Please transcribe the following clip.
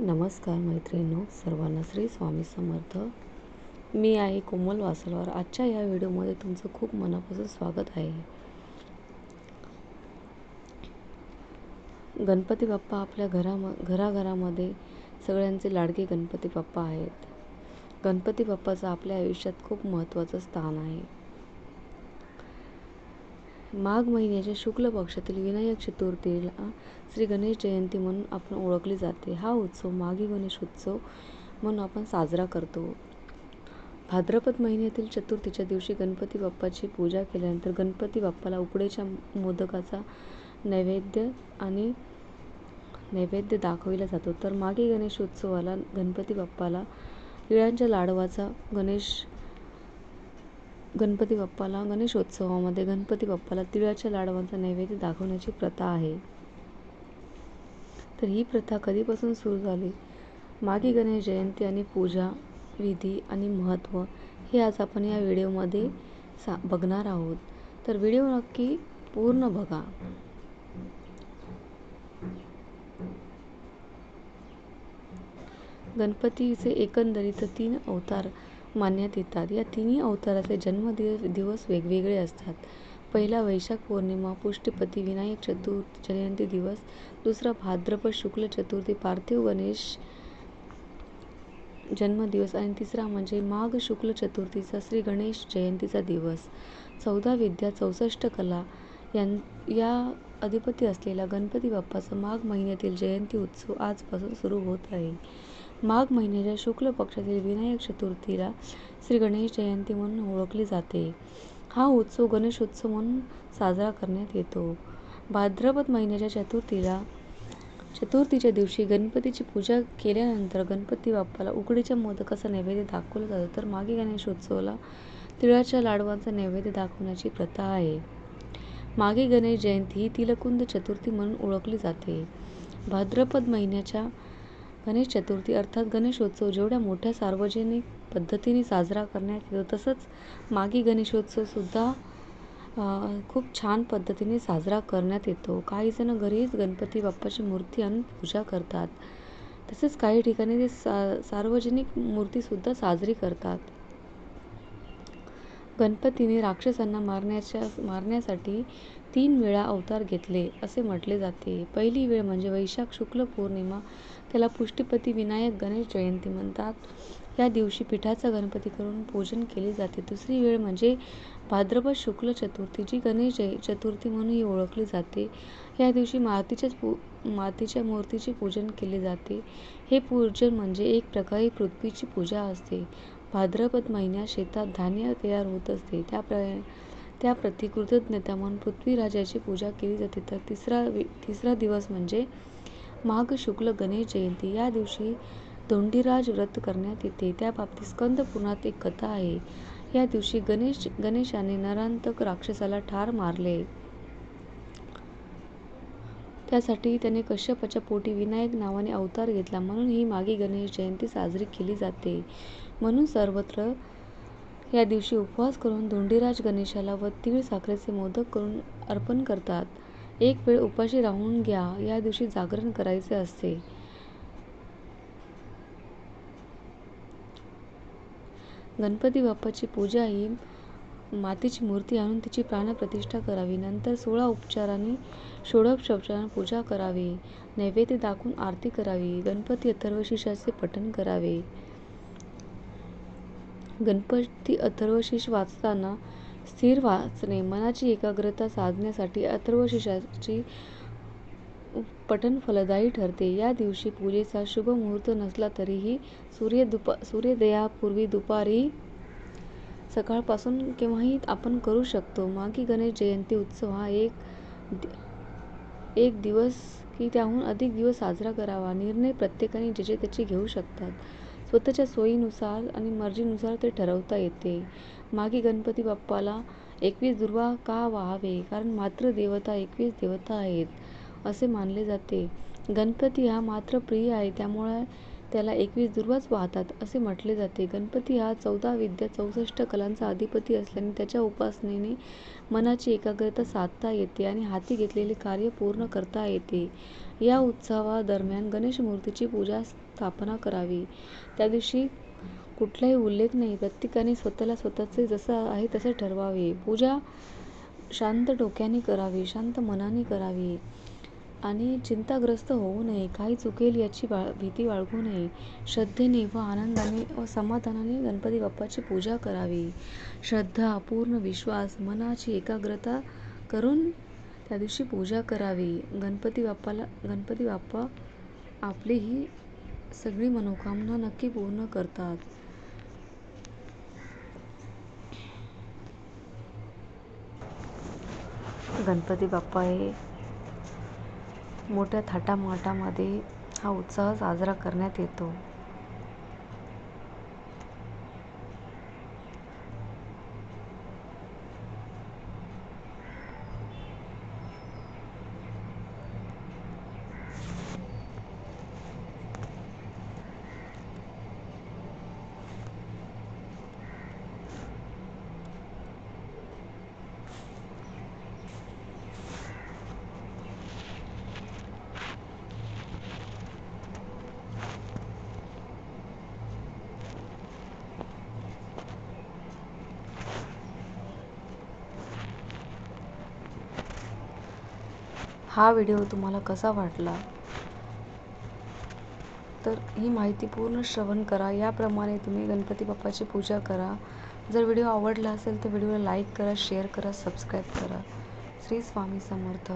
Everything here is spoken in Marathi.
नमस्कार मैत्रिणींनो सर्वांना श्री स्वामी समर्थ. मी आहे कोमल वासलवार आजच्या या व्हिडिओमध्ये तुमचं खूप मनापासून स्वागत आहे. गणपती बाप्पा आपल्या घराम घराघरामध्ये सगळ्यांचे लाडके गणपती बाप्पा आहेत. गणपती बाप्पाचं आपल्या आयुष्यात खूप महत्त्वाचं स्थान आहे. माघ महिन्याच्या शुक्ल पक्षातील विनायक चतुर्थीला श्री गणेश जयंती म्हणून आपण ओळखली जाते. हा उत्सव माघी गणेश उत्सव म्हणून आपण साजरा करतो. भाद्रपद महिन्यातील चतुर्थीच्या दिवशी गणपती बाप्पाची पूजा केल्यानंतर गणपती बाप्पाला उकडीच्या मोदकाचा नैवेद्य आणि नैवेद्य दाखविला जातो. तर मागे गणेश उत्सवाला गणपती बाप्पाला तिळांच्या लाडवाचा गणेश गणपती बाप्पाला गणेशोत्सवामध्ये गणपती बाप्पाला तिळाच्या लाडवांचा नैवेद्य दाखवण्याची प्रथा आहे. तर ही प्रथा कधीपासून सुरू झाली? मागे गणेश जयंती आणि पूजा विधी आणि महत्त्व हे आज आपण या व्हिडिओमध्ये सा बघणार आहोत. तर व्हिडिओ नक्की पूर्ण बघा. गणपतीचे एकंदरीत तीन अवतार मानण्यात येतात या तिन्ही अवताराचे जन्मदिवस दिवस वेगवेगळे असतात. पहिला वैशाख पौर्णिमा पुष्टीपती विनायक चतुर्थ जयंती दिवस दुसरा भाद्रपद शुक्ल चतुर्थी पार्थिव गणेश जन्मदिवस आणि तिसरा म्हणजे माघ शुक्ल चतुर्थीचा श्री गणेश जयंतीचा दिवस. चौदा विद्या चौसष्ट कला यां या अधिपती असलेला गणपती बाप्पाचा माघ महिन्यातील जयंती उत्सव आजपासून सुरू होत आहे. माघ महिन्याच्या शुक्ल पक्षातील विनायक चतुर्थीला श्री गणेश जयंती म्हणून ओळखली जाते. हा उत्सव गणेशोत्सव म्हणून साजरा करण्यात येतो. भाद्रपद महिन्याच्या चतुर्थीला चतुर्थीच्या दिवशी गणपतीची पूजा केल्यानंतर गणपती बाप्पाला उकडीच्या मोदकाचा नैवेद्य दाखवला जातो. तर मागे गणेशोत्सवाला तिळाच्या लाडवांचा नैवेद्य दाखवण्याची प्रथा आहे. मागे गणेश जयंती ही तिलकुंद चतुर्थी म्हणून ओळखली जाते. भाद्रपद महिन्याच्या गणेश चतुर्थी अर्थात गणेशोत्सव जेवढ्या मोठ्या सार्वजनिक पद्धतीने साजरा करण्यात येतो तसंच मागी गणेशोत्सवसुद्धा खूप छान पद्धतीने साजरा करण्यात येतो. काही जण घरीच गणपती बाप्पाची मूर्ती आणून पूजा करतात. तसेच काही ठिकाणी ते सा सार्वजनिक मूर्तीसुद्धा साजरी करतात. गणपतीने राक्षसांना मारण्याच्या मारण्यासाठी तीन वेळा अवतार घेतले असे म्हटले जाते. पहिली वेळ म्हणजे वैशाख शुक्ल पौर्णिमा. त्याला पुष्टीपती विनायक गणेश जयंती म्हणतात. या दिवशी पिठाचा गणपती करून पूजन केले जाते. दुसरी वेळ म्हणजे भाद्रपद शुक्ल चतुर्थी जी गणेश जय चतुर्थी म्हणूनही ओळखली जाते. या दिवशी मातीच्याच पू मातीच्या मूर्तीचे पूजन केले जाते. हे पूजन म्हणजे एक प्रकारे पृथ्वीची पूजा असते. भाद्रपद महिन्यात शेतात धान्य तयार होत असते. त्या त्या प्रतिकृतज्ञता म्हणून पृथ्वीराजाची पूजा केली जाते. तर तिसरा तिसरा दिवस म्हणजे माघ शुक्ल गणेश जयंती. या दिवशी धोंडीराज व्रत करण्यात येते. त्या बाबतीत स्कंद पुराणात एक कथा आहे. या दिवशी गणेश गणेशाने नरांतक राक्षसाला ठार मारले. त्यासाठी त्याने कश्यपाच्या पोटी विनायक नावाने अवतार घेतला. म्हणून ही मागे गणेश जयंती साजरी केली जाते. म्हणून सर्वत्र या दिवशी उपवास करून धोंडीराज गणेशाला व तीळ साखरेचे मोदक करून अर्पण करतात. एक वेळ उपाशी राहून घ्या या दिवशी जागरण करायचे असते. गणपती बाप्पाची पूजा ही मातीची मूर्ती आणून तिची प्राणप्रतिष्ठा करावी. नंतर सोळा उपचारांनी षोडशोपचाराने पूजा करावी. नैवेद्य दाखवून आरती करावी. गणपती अथर्वशीर्षाचे पठण करावे. गणपती अथर्वशीष वाचताना स्थिर वाचणे मनाची एकाग्रता साधण्यासाठी अथर्वशिषाची पठण फलदायी ठरते. या दिवशी पूजेचा शुभ मुहूर्त नसला तरीही सूर्य दुपा सूर्योदयापूर्वी दुपारी सकाळपासून केव्हाही आपण करू शकतो. मागी गणेश जयंती उत्सव हा एक एक दिवस की त्याहून अधिक दिवस साजरा करावा. निर्णय प्रत्येकाने ज्याचे त्याचे घेऊ शकतात. स्वतःच्या सोयीनुसार आणि मर्जीनुसार ते ठरवता येते. मागे गणपती बाप्पाला एकवीस दुर्वा का वाहावे? कारण मात्र देवता एकवीस देवता आहेत असे मानले जाते. गणपती हा मात्र प्रिय आहे त्यामुळे त्याला एकवीस दुर्वाच वाहतात असे म्हटले जाते. गणपती हा चौदा विद्या चौसष्ट कलांचा अधिपती असल्याने त्याच्या उपासनेने मनाची एकाग्रता साधता येते आणि हाती घेतलेले कार्य पूर्ण करता येते. या उत्सवादरम्यान गणेश मूर्तीची पूजा स्थापना करावी. त्या दिवशी कुठलाही उल्लेख नाही. प्रत्येकाने स्वतःला स्वतःचे जसं आहे तसे ठरवावे. पूजा शांत डोक्याने करावी शांत मनाने करावी आणि चिंताग्रस्त होऊ नये. काही चुकेल याची बा भीती बाळगू नये. श्रद्धेने व आनंदाने व समाधानाने गणपती बाप्पाची पूजा करावी. श्रद्धा पूर्ण विश्वास मनाची एकाग्रता करून त्या दिवशी पूजा करावी. गणपती बाप्पाला गणपती बाप्पा आपली ही सगळी मनोकामना नक्की पूर्ण करतात. गणपती बाप्पा हे मोठ्या थाटामाटामध्ये हा उत्सव साजरा करण्यात येतो. हा व्हिडिओ तुम्हाला कसा वाटला? तर ही माहिती पूर्ण श्रवण करा. याप्रमाणे तुम्ही गणपती बाप्पाची पूजा करा. जर व्हिडिओ आवडला असेल तर व्हिडिओला लाईक करा शेअर करा सबस्क्राईब करा. श्री स्वामी समर्थ.